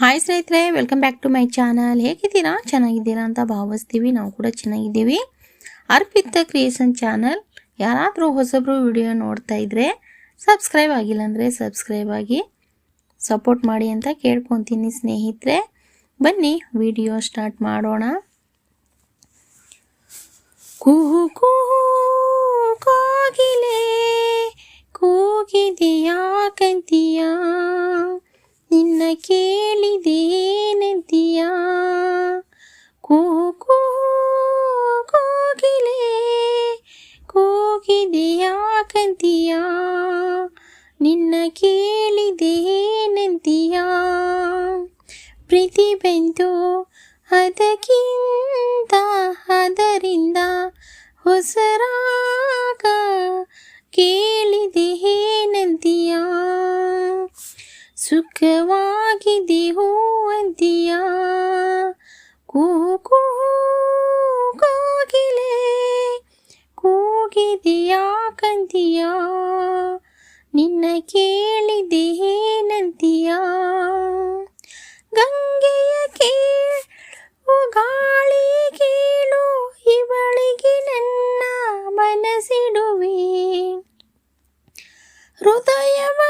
Hi ಸ್ನೇಹಿತರೆ welcome back to my channel ಹೇಗಿದ್ದೀರಾ? ಚೆನ್ನಾಗಿದ್ದೀರಾ ಅಂತ ಭಾವಿಸ್ತೀವಿ. ನಾವು ಕೂಡ ಚೆನ್ನಾಗಿದ್ದೀವಿ. Arpita creation channel. ಯಾರಾದರೂ ಹೊಸಬ್ರು ವಿಡಿಯೋ ನೋಡ್ತಾ ಇದ್ರೆ ಸಬ್ಸ್ಕ್ರೈಬ್ ಆಗಿಲ್ಲ ಅಂದರೆ ಸಬ್ಸ್ಕ್ರೈಬ್ ಆಗಿ ಸಪೋರ್ಟ್ ಮಾಡಿ ಅಂತ ಕೇಳ್ಕೊತೀನಿ ಸ್ನೇಹಿತರೆ. ಬನ್ನಿ ವಿಡಿಯೋ ಸ್ಟಾರ್ಟ್ ಮಾಡೋಣ. ಕೂ ಕುಹು ಕೋಗಿಲೆ. ಕೂಗಿದೆಯಾ, ಕಂತಿಯ? ನಿನ್ನ ಕೇಳಿದೇನೆಂತೀಯ ಕೂಗು ಕೋಗಿಲೆ. ಕೂಗಿದೆಯಾ ಕಂತೀಯ? ನಿನ್ನ ಕೇಳಿದೇನೆಂತೀಯ ಪ್ರೀತಿ ಬೆಂದು ಅದಕ್ಕಿಂತ ಸುಖವಾಗಿದೆ ಹೂವಂತಿಯ ಕೂಗು ಕಾಗಿಲೆ ಕೂಗಿದೆಯಾ ಕಂತಿಯ ನಿನ್ನ ಕೇಳಿದೆ ಏನಂತೀಯ ಗಂಗೆಯ ಕೇಳು ಗಾಳಿ ಕೇಳು, ಇವಳಿಗೆ ನನ್ನ ಮನಸ್ಸಿಡುವೆ ಹೃದಯವ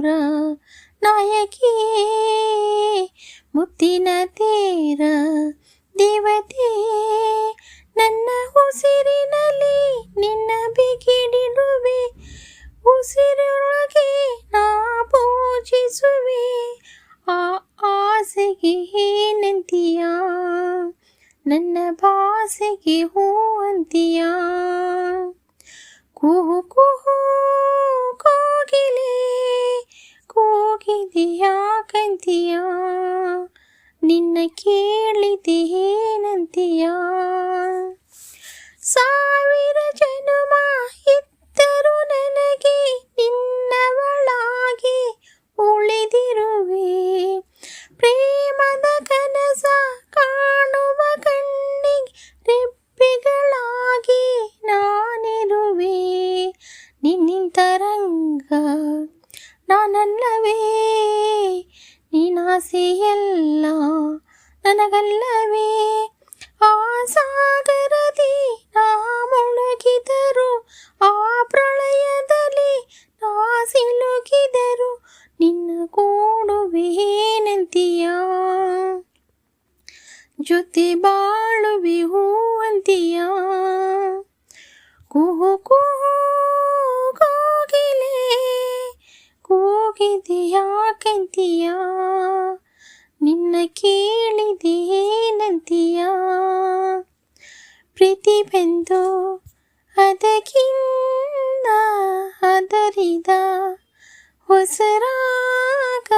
ಊರ ನಾಯಕಿಯೇ ಮುತ್ತಿನ ತೇರ ದೇವತೆ. ನನ್ನ ಉಸಿರಿನಲ್ಲಿ ನಿನ್ನ ಬಿಗಿಡಿರುವೆ ಉಸಿರೊಳಗೆ ನಾ ಪೂಜಿಸುವೆ. ಆ ಆಸೆಗೆ ಏನಂತೀಯ ನನ್ನ ಭಾಸೆಗೆ ಹೂವಂತೀಯ? ಕುಹು ಕುಹು ಕೋಗಿಲೆ ಕಂತೀಯ ನಿನ್ನ ಕೇಳಿದೆ ಏನಂತೀಯಾ ಸಾವಿರ ಜನಮ ಇದ್ದರು ನನಗೆ ನಿನ್ನವಳಾಗಿ ಉಳಿದಿರುವೆ. ನೀನಾಸೆಯಲ್ಲ ನನಗಲ್ಲವೇ? ಆ ಸಾಗರದಿ ನಾ ಮುಳುಗಿದರು, ಆ ಪ್ರಳಯದಲ್ಲಿ ನಾ ಸಿಲುಕಿದರು ನಿನ್ನ ಕೂಡುವೇನಂತೀಯ ಜೊತೆ ಬಾಳುವೆ ಹೂವಂತೀಯ ಕುಹು ಕುಹು ಕೋಗಿಲೆ ಕೂಗಿದೆಯಾ ಕಂತೀಯ? ನಿನ್ನ ಕೇಳಿದೆ ಏನಂತೀಯ ಪ್ರೀತಿ ಬೆಂದು ಅದಕ್ಕಿಂದ ಅದರಿದ ಹೊಸರಾಗ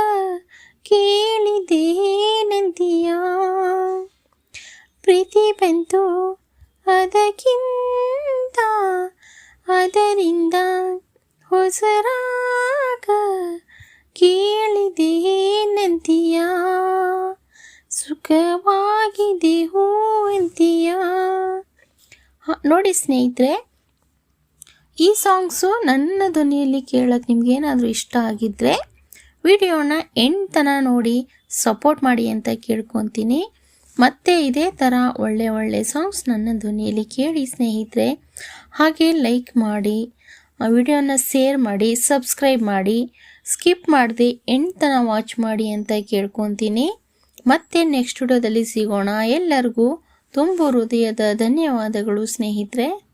ಕೇಳಿದೇನೆಂತೀಯ? ಪ್ರೀತಿ ಬಂತು ಅದಕ್ಕಿಂತ ಅದರಿಂದ ಹೊಸರಾಗ ಕೇಳಿದೇನೆಂತೀಯ ಸುಖವಾಗಿದೆ ಹೂವಂತೀಯ ನೋಡಿ ಸ್ನೇಹಿತರೆ, ಈ ಸಾಂಗ್ಸು ನನ್ನ ಧ್ವನಿಯಲ್ಲಿ ಕೇಳೋಕ್ಕೆ ನಿಮಗೇನಾದರೂ ಇಷ್ಟ ಆಗಿದ್ದರೆ ವಿಡಿಯೋನ ತನ ನೋಡಿ, ಸಪೋರ್ಟ್ ಮಾಡಿ ಅಂತ ಕೇಳ್ಕೊತೀನಿ. ಮತ್ತೆ ಇದೇ ಥರ ಒಳ್ಳೆ ಒಳ್ಳೆ ಸಾಂಗ್ಸ್ ನನ್ನ ಧ್ವನಿಯಲ್ಲಿ ಕೇಳಿ ಸ್ನೇಹಿತರೆ, ಹಾಗೆ ಲೈಕ್ ಮಾಡಿ ವಿಡಿಯೋನ ಶೇರ್ ಮಾಡಿ, ಸಬ್ಸ್ಕ್ರೈಬ್ ಮಾಡಿ ಸ್ಕಿಪ್ ಮಾಡದೆ ತನ ವಾಚ್ ಮಾಡಿ ಅಂತ ಕೇಳ್ಕೊತೀನಿ. ಮತ್ತೆ ನೆಕ್ಸ್ಟ್ ವಿಡಿಯೋದಲ್ಲಿ ಸಿಗೋಣ. ಎಲ್ಲರಿಗೂ ತುಂಬು ಹೃದಯದ ಧನ್ಯವಾದಗಳು ಸ್ನೇಹಿತರೆ.